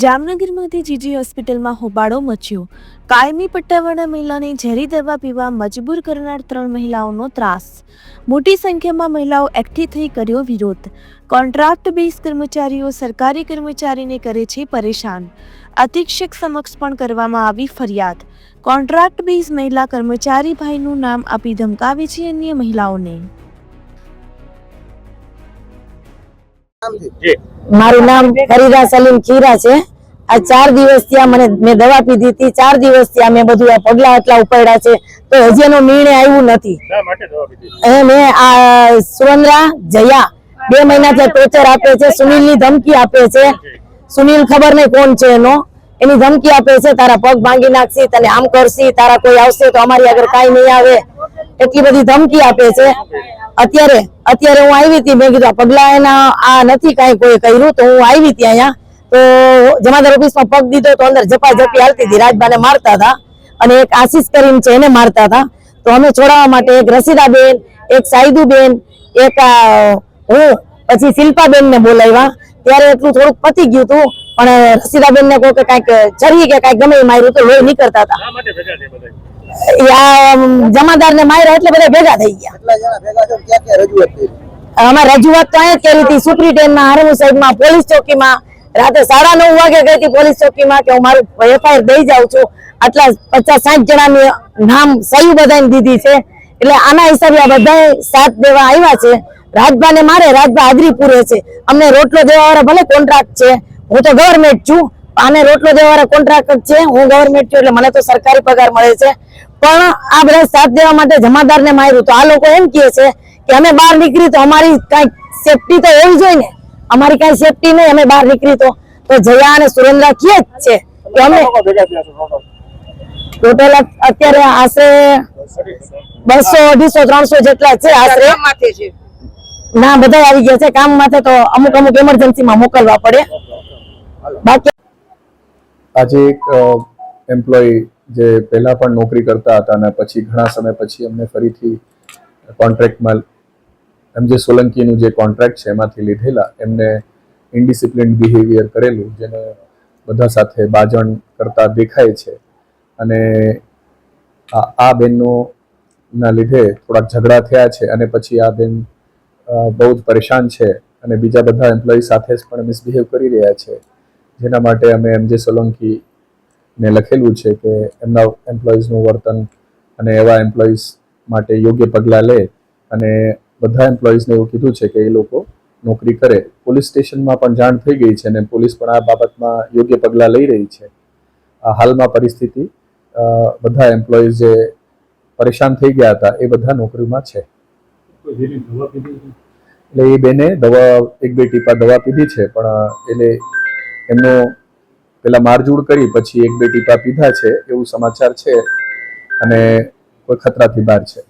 જામનગરમાંથી જીજી હોસ્પિટલમાં હોબાળો મચ્યો. કાયમી પટ્ટાવાળા મહિલાને ઝેરી દવા પીવા મજબૂર કરનાર ત્રણ મહિલાઓનો ત્રાસ. મોટી સંખ્યામાં મહિલાઓ એકઠી થઈ કર્યો વિરોધ. કોન્ટ્રાક્ટ બેઝ કર્મચારીઓ સરકારી કર્મચારીને કરે છે પરેશાન. અધિક્ષક સમક્ષ પણ કરવામાં આવી ફરિયાદ. કોન્ટ્રાક્ટ બેઝ મહિલા કર્મચારી ભાઈનું નામ આપી ધમકાવે છે અન્ય મહિલાઓને. મારું નામ ફરીદા સલીમ ખીરા છે. આ ચાર દિવસ ત્યાં મને મેં દવા પીધી હતી. ચાર દિવસ ત્યાં મેં બધું આ પગલા એટલા ઉપાડ્યા છે. તો હજી એનો નિર્ણય આવ્યું નથી. મેં આ સુરેન્દ્રા જયા બે મહિનાથી ટોર્ચર આપે છે. સુનિલની ધમકી આપે છે. સુનિલ ખબર નહીં કોણ છે એનો. એની ધમકી આપે છે. તારા પગ ભાંગી નાખશી તને આમ કરશી તારા કોઈ આવશે તો અમારી આગળ કાંઈ નહીં આવે. એટલી બધી ધમકી આપે છે. અત્યારે અત્યારે હું આવી હતી મેં કીધું પગલા એના આ નથી કાંઈ કોઈ કર્યું તો હું આવી હતી અહીંયા. તો જમાદાર ઓફિસમાં પગ દીધો તો અંદર જપા જપી હાલતી હતી. રાજબાને મારતા હતા અને એક આશીષ કરીમ છે એને મારતા હતા. તો અમે છોડાવવા માટે એક રસીદાબેન એક સાઈદુબેન એક હું પછી શિલ્પાબેનને બોલાવ્યા. ત્યારે એટલું થોડુંક પતી ગયું હતું પણ રસીદાબેન ને કોઈ કંઈક છરી કે કંઈક ગમે માર્યું તો લોહી નીકળતા હતા. જમાદાર ને માર્યા એટલે બધા ભેગા થઈ ગયા. ક્યાં રજૂઆત કરી? અમારે રજૂઆત તો અહીંયા કરી હતી સુપ્રિન્ટેન્ડમાં હારમુ સાહેબમાં પોલીસ ચોકીમાં રાતે સાડા નવ વાગે ગઈ હતી પોલીસ ચોકીમાં કે હું મારું એફઆઈઆર દઈ જાઉં છું. આટલા પચાસ સાઠ જણાની નામ સહી બધાને દીધી છે. એટલે આના હિસાબે આ બધા સાથ દેવા આવ્યા છે. રાજભાને મારે, રાજભા હાજરી પૂરે છે. અમને રોટલો દેવા વાળા ભલે કોન્ટ્રાક્ટ છે. હું તો ગવર્મેન્ટ છું. આને રોટલો દેવા વાળા કોન્ટ્રાક્ટ છે. હું ગવર્મેન્ટ છું એટલે મને તો સરકારી પગાર મળે છે. પણ આ બધા સાથ દેવા માટે જમાદારને માર્યું તો આ લોકો એમ કહે છે કે અમે બહાર નીકળી તો અમારી કઈ સેફટી તો હોવી જોઈએ ને? અમારી કઈ સેફટી નહીં, અમે બહાર નીકળી તો. તો જયા અને સુરેન્દ્ર કહે જ છે કે અમે ટોટલ અત્યારે આશરે બસો અઢીસો, ત્રણસો જેટલા છે આશરે. ના, બધા આવી ગયા છે કામ માટે તો અમુક અમુક emergency માં મોકલવા પડે. બાકી આજે એક એમ્પ્લોય જે પહેલા પણ નોકરી કરતા હતા અને પછી ઘણા સમય પછી અમને ફરીથી કોન્ટ્રાક્ટમાં એમ જે સોલંકીનું જે કોન્ટ્રાક્ટ છે એમાંથી લીધેલા, એમને ઇન્ડિસિપ્લિન બિહેવિયર કરેલું, જેને બધા સાથે બાજણ કરતા દેખાય છે. અને આ બેનનો ના લીધે થોડાક ઝઘડા થયા છે અને પછી આ બેન બહુ જ પરેશાન છે અને બીજા બધા એમ્પ્લોય સાથે જ પણ મિસબિહેવ કરી રહ્યા છે. જેના માટે અમે એમ જે સોલંકી ને લખેલું છે કે એમના એમ્પ્લોઈઝનું વર્તન અને એવા એમ્પ્લોઈઝ માટે યોગ્ય પગલાં લે અને બધા એમ્પ્લોઈઝને એવું કીધું છે કે એ લોકો નોકરી કરે. પોલીસ સ્ટેશનમાં પણ જાણ થઈ ગઈ છે અને પોલીસ પણ આ બાબતમાં યોગ્ય પગલાં લઈ રહી છે. હાલમાં પરિસ્થિતિ બધા એમ્પ્લોઈઝ જે પરેશાન થઈ ગયા હતા એ બધા નોકરીમાં છે. એટલે એ બેને દવા, એક બે ટીપા દવા પીધી છે, પણ એટલે એમનો પેલા મારજૂડ કરી, પછી એક બે ટીપા પીધા છે, એવું સમાચાર છે, અને કોઈ ખતરાથી બહાર છે.